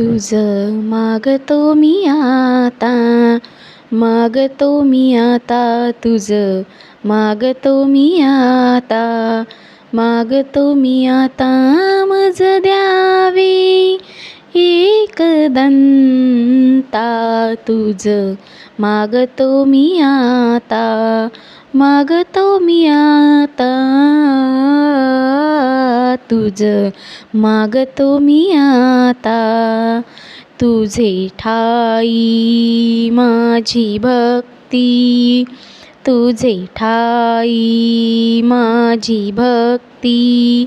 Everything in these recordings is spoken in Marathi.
तुझं मागतो मी आता मागतो मी आता तुझं मागतो मी आता मागतो मी आता मज द्यावे एक दंता. तुझं मागतो मी आता मागतो मी आता. तुझ मागतो मी आता. तुझे ठाई माझी भक्ती. तुझे ठाई माझी भक्ती.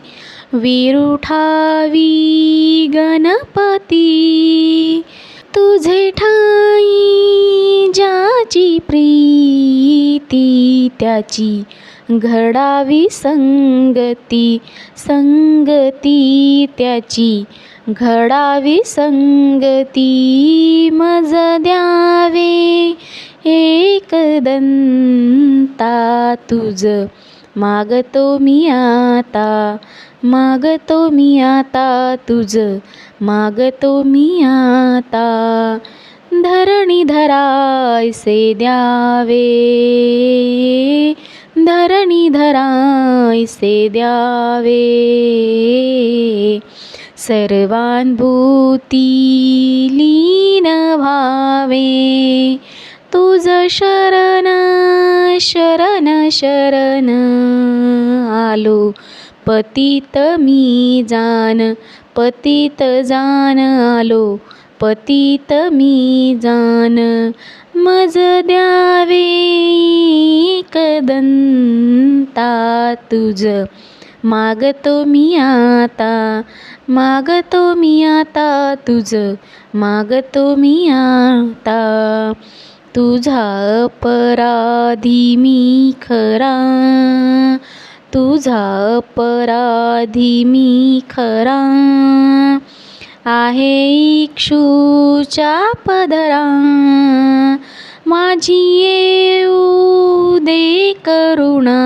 विरुठावी गणपती. तुझे ठाई ज्याची प्रीती त्याची घडावी संगती संगती त्याची. घडावी संगती मज द्यावे एकदंता तुझ. मागतो मी आता मागतो मी आता तुझ. मागतो मी आता धरणी धरायसे द्यावे. धरणी धरायसे द्यावे। सर्वानुभूती लीन व्हावे तुझ शरण शरण शरण आलो। पतित मी जान पतित जान आलो। पतित मी जान मज द्यावे। दंता तुझ. मागतो मी आता मागतो मी आता तुझ. मागतो मी आता तुझा अपराधी मी खरा. तुझा अपराधी मी खरा. आहे इक्षूच्या पदरा. माझी करुणा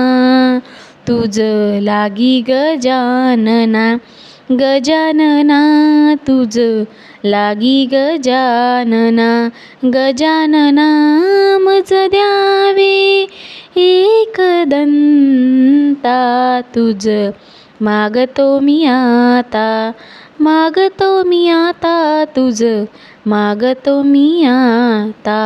तुझ लागी गजानना गजानना तुझ लागी गजानना गजानना मज द्यावे एक दंता तुझ मागतो मी आता मागतो मी आता तुझ मागतो मी आता.